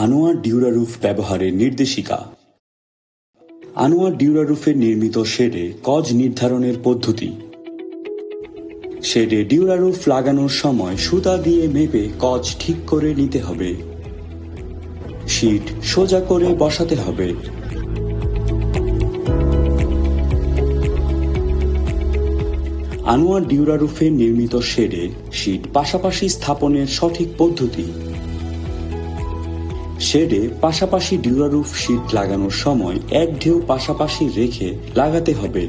আনোয়ার ডিউরারুফ ব্যবহারের নির্দেশিকা। আনোয়ার ডিউরারুফের নির্মিত শেডে কজ নির্ধারণের পদ্ধতি। শেডে ডিউরারুফ লাগানোর সময় সুতা দিয়ে মেপে কজ ঠিক করে নিতে হবে। শীট সোজা করে বসাতে হবে। আনোয়ার ডিউরারুফে নির্মিত শেডে শীট পাশাপাশি স্থাপনের সঠিক পদ্ধতি। শেডে পাশাপাশি ডিউরারুফ শীট লাগানোর সময় এক ঢেউ পাশাপাশি রেখে লাগাতে হবে।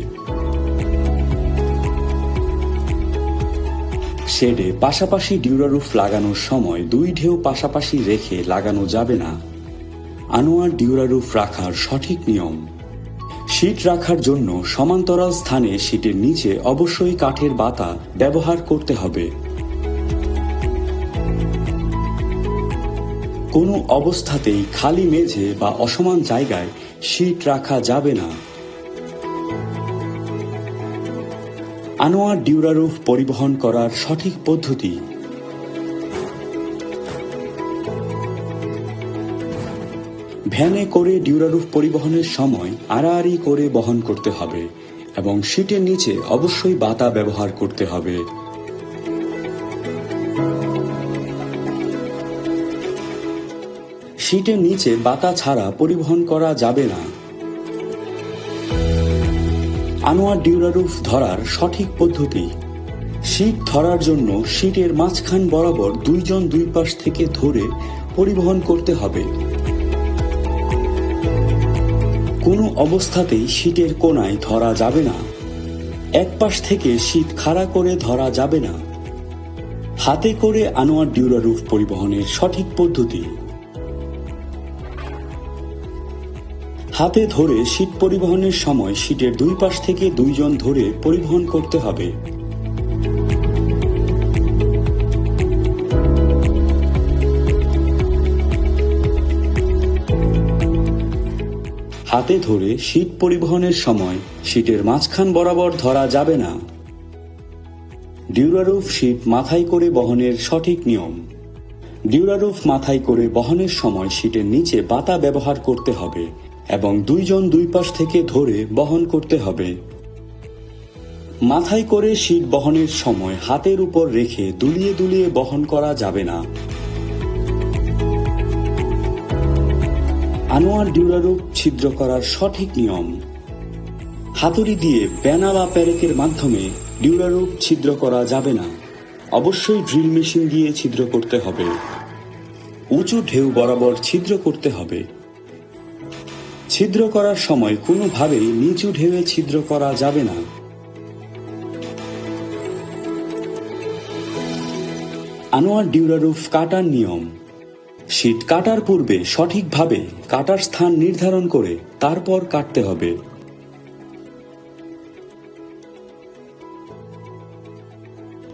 শেডে পাশাপাশি ডিউরারুফ লাগানোর সময় দুই ঢেউ পাশাপাশি রেখে লাগানো যাবে না। আনোয়ার ডিউরারুফ রাখার সঠিক নিয়ম। শীট রাখার জন্য সমান্তরাল স্থানে শীটের নিচে অবশ্যই কাঠের বাতা ব্যবহার করতে হবে। কোনো অবস্থাতেই খালি মেঝে বা অসমান জায়গায় শীট রাখা যাবে না। আনোয়ার ডিউরারুফ পরিবহন করার সঠিক পদ্ধতি। ভ্যানে করে ডিউরারুফ পরিবহনের সময় আড়াআড়ি করে বহন করতে হবে এবং সিটের নিচে অবশ্যই বাতা ব্যবহার করতে হবে। সিটের নিচে বাতা ছাড়া পরিবহন করা যাবে না। আনোয়ার ডিউরারুফ ধরার সঠিক পদ্ধতি। শীট ধরার জন্য শীটের মাঝখান বরাবর দুইজন দুই পাশ থেকে ধরে পরিবহন করতে হবে। কোনো অবস্থাতেই শীটের কোনায় ধরা যাবে না। এক পাশ থেকে শীত খাড়া করে ধরা যাবে না। হাতে করে আনোয়ার ডিউরারুফ পরিবহনের সঠিক পদ্ধতি। হাতে ধরে শীত পরিবহনের সময় শীটের দুই পাশ থেকে দুইজন ধরে পরিবহন করতে হবে। হাতে ধরে শীত পরিবহনের সময় শীটের মাঝখান বরাবর ধরা যাবে না। ডিউরারুফ শীট মাথায় করে বহনের সঠিক নিয়ম। ডিউরারুফ মাথায় করে বহনের সময় শীটের নিচে বাতা ব্যবহার করতে হবে। এবং দুইজন দুই পাশ থেকে ধরে বহন করতে হবে। মাথায় করে শীট বহনের সময় হাতের উপর রেখে দুলিয়ে দুলিয়ে বহন করা যাবে না। আনোয়ার ডিউরারুপ ছিদ্র করার সঠিক নিয়ম। হাতুড়ি দিয়ে ব্যানা বা প্যারেকের মাধ্যমে ডিউরারুপ ছিদ্র করা যাবে না। অবশ্যই ড্রিল মেশিন দিয়ে ছিদ্র করতে হবে। উঁচু ঢেউ বরাবর ছিদ্র করতে হবে। ছিদ্র করার সময় কোনোভাবেই নিচু ঢেউয়ে ছিদ্র করা যাবে না। আনোয়ার ডিউরারুফ কাটার নিয়ম। শীত কাটার পূর্বে সঠিকভাবে কাটার স্থান নির্ধারণ করে তারপর কাটতে হবে।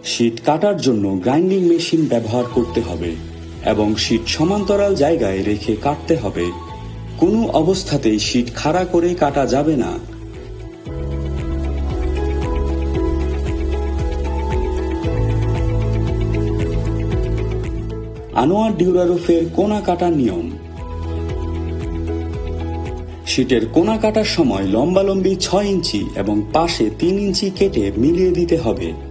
শীত কাটার জন্য গ্রাইন্ডিং মেশিন ব্যবহার করতে হবে এবং শীত সমান্তরাল জায়গায় রেখে কাটতে হবে। কোনো অবস্থাতেই শীত খাড়া করে কাটা যাবে না। আনোয়ার ডিউরারুফের কোনা কাটার নিয়ম। শীটের কোনা কাটার সময় লম্বালম্বি ছয় ইঞ্চি এবং পাশে তিন ইঞ্চি কেটে মিলিয়ে দিতে হবে।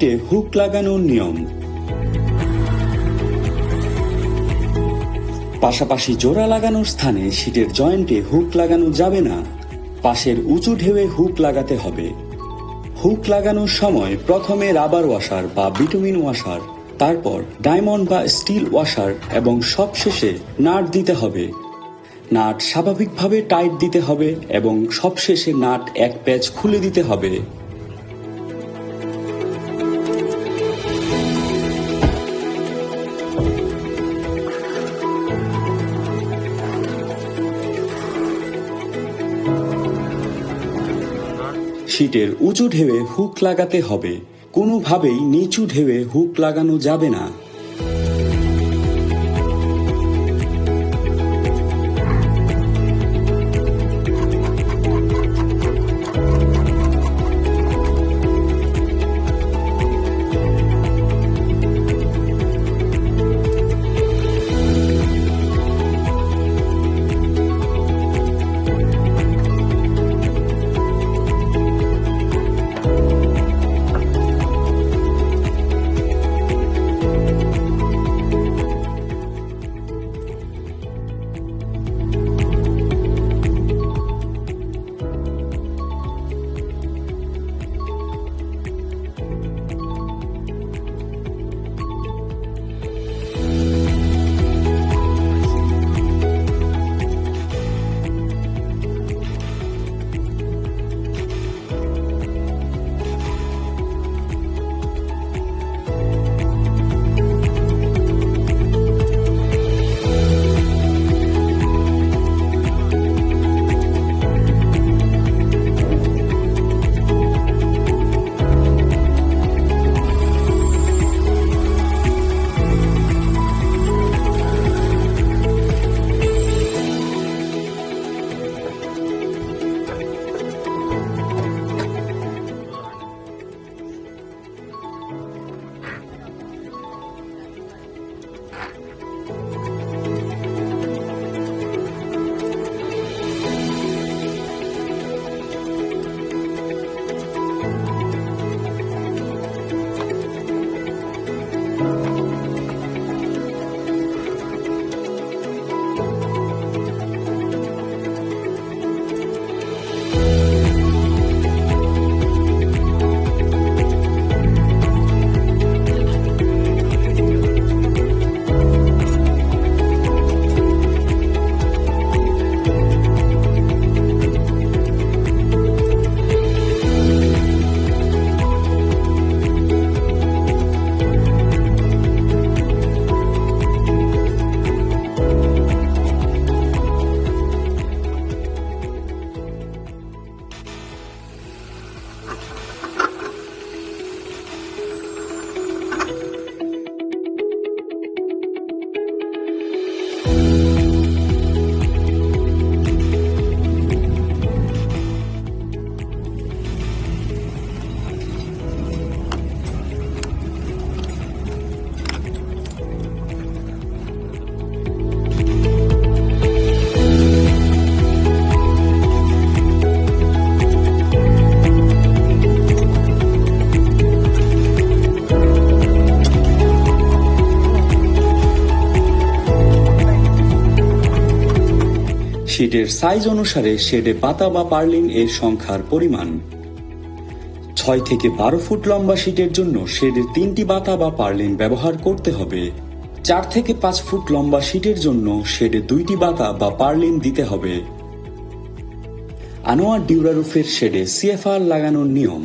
শীটে হুক লাগানোর নিয়ম। পাশাপাশি জোড়া লাগানোর স্থানে সিটের জয়েন্টে হুক লাগানো যাবে না। পাশের উঁচু ঢেউয়ে হুক লাগাতে হবে। হুক লাগানোর সময় প্রথমে রাবার ওয়াশার বা বিটুমিন ওয়াশার, তারপর ডায়মন্ড বা স্টিল ওয়াশার এবং সবশেষে নাট দিতে হবে। নাট স্বাভাবিকভাবে টাইট দিতে হবে এবং সবশেষে নাট এক প্যাচ খুলে দিতে হবে। শীটের উঁচু ঢেউয়ে হুক লাগাতে হবে। কোনোভাবেই নিচু ঢেউয়ে হুক লাগানো যাবে না। শীটের সাইজ অনুসারে শেডে পাতা বা পার্লিন এর সংখ্যার পরিমাণ। ছয় থেকে বারো ফুট লম্বা শীটের জন্য শেডে তিনটি বাতা বা পার্লিন ব্যবহার করতে হবে। চার থেকে পাঁচ ফুট লম্বা শীটের জন্য শেডে দুইটি বাতা বা পার্লিন দিতে হবে। আনোয়ার ডিউরারুফের শেডে সিএফআর লাগানোর নিয়ম।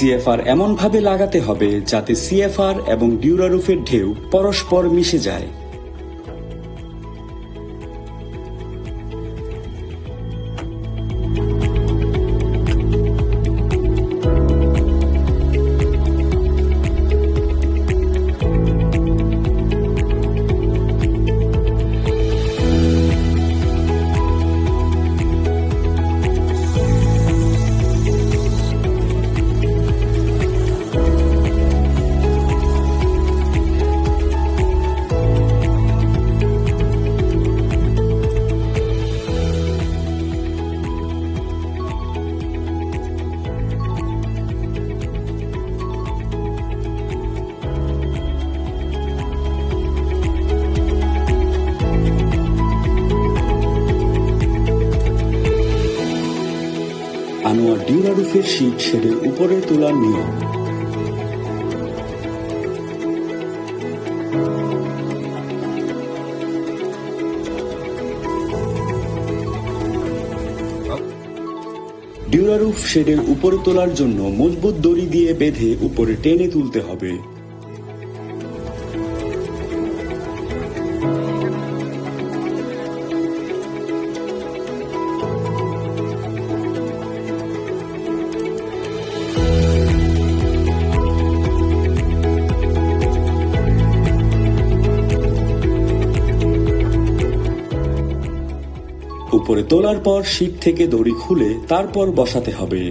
সিএফআর এমনভাবে লাগাতে হবে যাতে সিএফআর এবং ডিউরারুফের ঢেউ পরস্পর মিশে যায়। ডিউরারুফের শীট শেডের উপরে তোলা নিয়ম। ডিউরারুফ শেডের উপরে তোলার জন্য মজবুত দড়ি দিয়ে বেঁধে উপরে টেনে তুলতে হবে। উপরে তোলার পর শীট থেকে দড়ি খুলে তারপর বসাতে হবে।